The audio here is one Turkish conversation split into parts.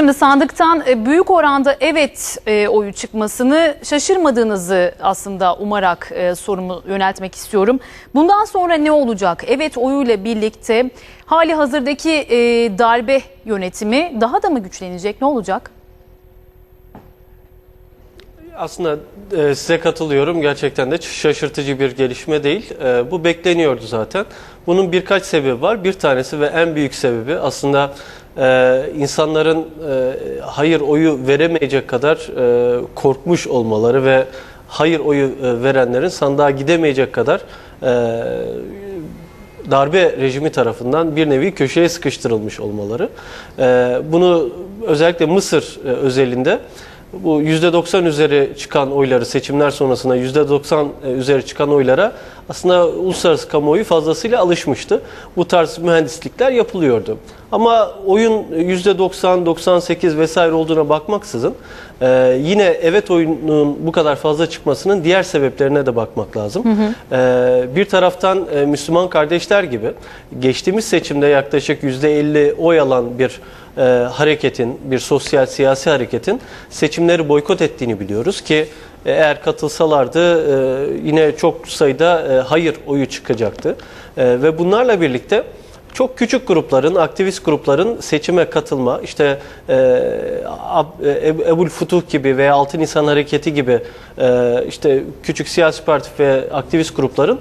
Şimdi sandıktan e, büyük oranda evet e, oyu çıkmasını şaşırmadığınızı aslında umarak e, sorumu yöneltmek istiyorum. Bundan sonra ne olacak? Evet oyuyla birlikte hali hazırdaki darbe yönetimi daha da mı güçlenecek? Ne olacak? Aslında e, size katılıyorum. Gerçekten de şaşırtıcı bir gelişme değil. E, bu bekleniyordu zaten. Bunun birkaç sebebi var. Bir tanesi ve en büyük sebebi aslında e, insanların hayır oyu veremeyecek kadar korkmuş olmaları ve hayır oyu verenlerin sandığa gidemeyecek kadar darbe rejimi tarafından bir nevi köşeye sıkıştırılmış olmaları. Bunu özellikle Mısır e, özelinde bu %90 üzeri çıkan oyları seçimler sonrasında %90 e, üzeri çıkan oylara aslında uluslararası kamuoyu fazlasıyla alışmıştı. Bu tarz mühendislikler yapılıyordu. Ama oyun %90, 98 vesaire olduğuna bakmaksızın e, yine evet oyunun bu kadar fazla çıkmasının diğer sebeplerine de bakmak lazım. Hı hı. E, bir taraftan e, Müslüman kardeşler gibi geçtiğimiz seçimde yaklaşık %50 oy alan bir e, hareketin, bir sosyal siyasi hareketin seçimleri boykot ettiğini biliyoruz ki eğer katılsalardı e, yine çok sayıda e, hayır oyu çıkacaktı. E, ve bunlarla birlikte çok küçük grupların, aktivist grupların seçime katılma, işte e, e Ebul Futuh gibi veya Altın İnsan Hareketi gibi e, işte küçük siyasi parti ve aktivist grupların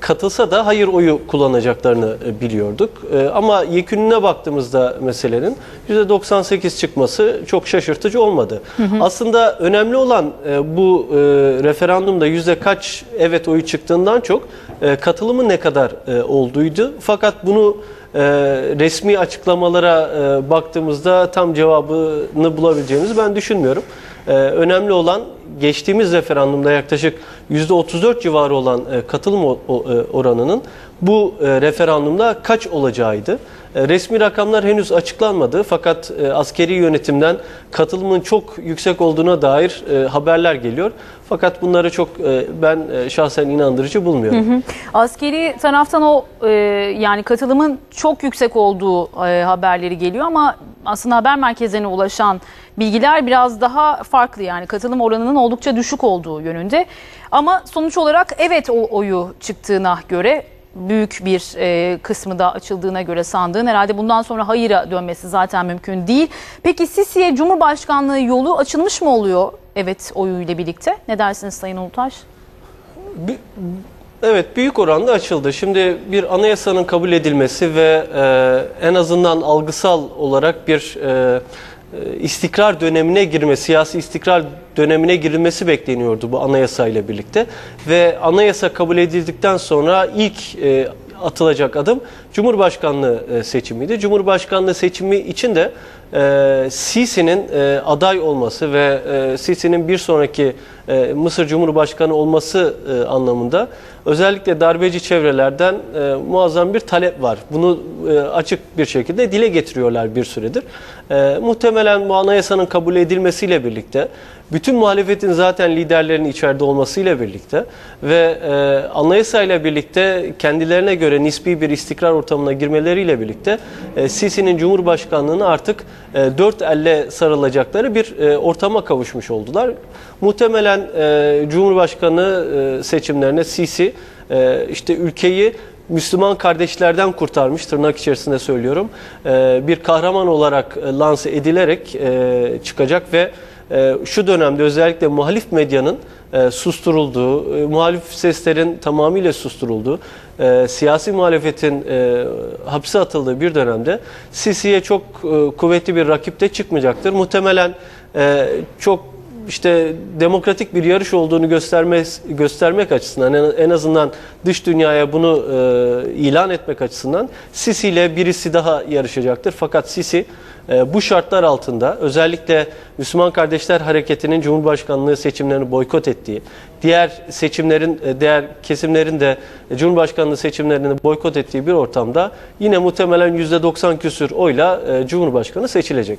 katılsa da hayır oyu kullanacaklarını e, biliyorduk. E, ama yekününe baktığımızda meselenin %98 çıkması çok şaşırtıcı olmadı. Hı hı. Aslında önemli olan e, bu referandumda yüzde kaç evet oyu çıktığından çok katılımın ne kadar olduğuydu. Fakat bunu resmi açıklamalara baktığımızda tam cevabını bulabileceğimizi ben düşünmüyorum. Önemli olan geçtiğimiz referandumda yaklaşık %34 civarı olan e, katılım e, oranının bu e, referandumda kaç olacağıydı. Resmi rakamlar henüz açıklanmadı fakat askeri yönetimden katılımın çok yüksek olduğuna dair haberler geliyor. Fakat bunları çok ben şahsen inandırıcı bulmuyorum. Hı hı. Askeri taraftan o yani katılımın çok yüksek olduğu haberleri geliyor ama aslında haber merkezine ulaşan bilgiler biraz daha farklı yani katılım oranının oldukça düşük olduğu yönünde. Ama sonuç olarak evet o oyu çıktığına göre büyük bir e, kısmı da açıldığına göre sandığın herhalde bundan sonra hayıra dönmesi zaten mümkün değil. Peki Sisi'ye Cumhurbaşkanlığı yolu açılmış mı oluyor evet oyuyla birlikte? Ne dersiniz Sayın Ulutaş? Evet büyük oranda açıldı. Şimdi bir anayasanın kabul edilmesi ve e, en azından algısal olarak bir e, e, istikrar dönemine girme, siyasi istikrar dönemine girilmesi bekleniyordu bu anayasa ile birlikte. Ve anayasa kabul edildikten sonra ilk e, atılacak adım Cumhurbaşkanlığı e, seçimiydi. Cumhurbaşkanlığı seçimi için de e, Sisi'nin e, aday olması ve e, Sisi'nin bir sonraki e, Mısır Cumhurbaşkanı olması e, anlamında özellikle darbeci çevrelerden e, muazzam bir talep var. Bunu e, açık bir şekilde dile getiriyorlar bir süredir. E, muhtemelen bu anayasanın kabul edilmesiyle birlikte bütün muhalefetin zaten liderlerinin içeride olmasıyla birlikte ve e, anayasayla birlikte kendilerine göre nispi bir istikrar ortamına girmeleriyle birlikte e, Sisi'nin Cumhurbaşkanlığını artık e, dört elle sarılacakları bir e, ortama kavuşmuş oldular. Muhtemelen e, Cumhurbaşkanı e, seçimlerine Sisi e, işte ülkeyi Müslüman kardeşlerden kurtarmış tırnak içerisinde söylüyorum. E, bir kahraman olarak e, lanse edilerek e, çıkacak ve şu dönemde özellikle muhalif medyanın e, susturulduğu, e, muhalif seslerin tamamıyla susturulduğu, e, siyasi muhalefetin hapse atıldığı bir dönemde Sisi'ye çok kuvvetli bir rakip de çıkmayacaktır. Muhtemelen çok işte demokratik bir yarış olduğunu göstermek, göstermek açısından en azından dış dünyaya bunu e, ilan etmek açısından Sisi ile birisi daha yarışacaktır. Fakat Sisi e, bu şartlar altında özellikle Müslüman Kardeşler Hareketi'nin Cumhurbaşkanlığı seçimlerini boykot ettiği, diğer seçimlerin, e, diğer kesimlerin de Cumhurbaşkanlığı seçimlerini boykot ettiği bir ortamda yine muhtemelen %90 küsür oyla e, Cumhurbaşkanı seçilecek.